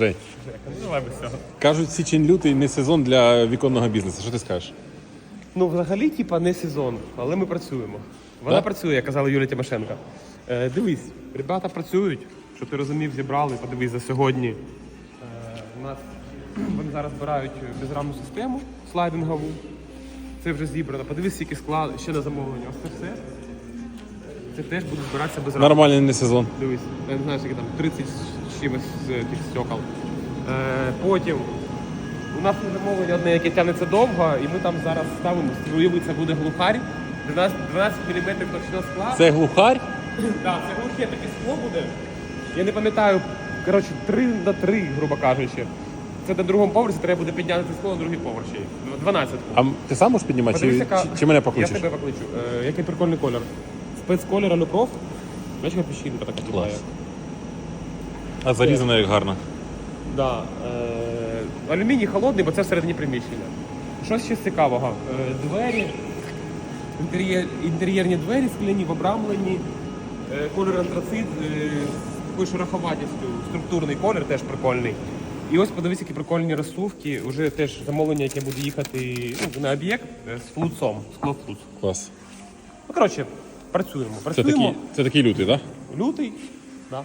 Жень, кажуть, січень-лютий не сезон для віконного бізнесу. Що ти скажеш? Ну, взагалі, типа, не сезон, але ми працюємо. Вона Да? працює, як казала Юлія Тимошенко. Е, дивись, ребята працюють, що ти розумів, зібрали, подивись за сьогодні. Е, у нас вони зараз збирають безрамну систему слайдингову. Це вже зібрано. Подивись, скільки скла ще на замовлення. Ось це все. Це теж буде збиратися без рамок. Нормальний не сезон. Дивись, я не знаю, скільки там 30 чимось з тих стекол. Е, потім у нас є замовлення одне, яке тягнеться довго, і ми там зараз ставимо, уяви, це буде глухарь. 12, 12 мм точно скла. Це глухарь? Так, це глухе таке скло буде. Я не пам'ятаю, коротше, 3 на 3, грубо кажучи. Це на другому поверсі треба буде підняти це скло на другий поверх ще. й. 12. А ти сам можеш піднімати? Чи, Подивись, яка- чи, чи мене покличеш? Я тебе покличу. Е, який прикольний колір. Спецколір алюпроф. Бачиш, яка піщинка така. Клас. А зарізано як гарно. Да. Е, алюміній холодний, бо це всередині приміщення. Що ще цікавого? Е, двері, інтер'єр, інтер'єрні двері скляні в обрамленні, е, колір антрацит е, з такою шероховатістю, структурний колір теж прикольний. І ось подивись, які прикольні розсувки. Уже теж замовлення, яке буде їхати ну, на об'єкт з флуцом, склофлуц. Клас. Ну, коротше, працюємо. Це Працюємо. такий, це такий лютий, так? Лютий. Да.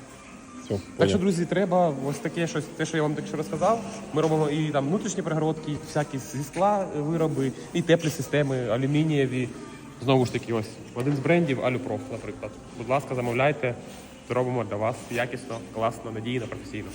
Все, Так що, друзі, треба ось таке щось, те, що я вам так що розказав. Ми робимо і там внутрішні перегородки, і всякі зі скла вироби, і теплі системи, алюмінієві. Знову ж таки, ось один з брендів Алюпроф, наприклад. Будь ласка, замовляйте, зробимо для вас якісно, класно, надійно, професійно.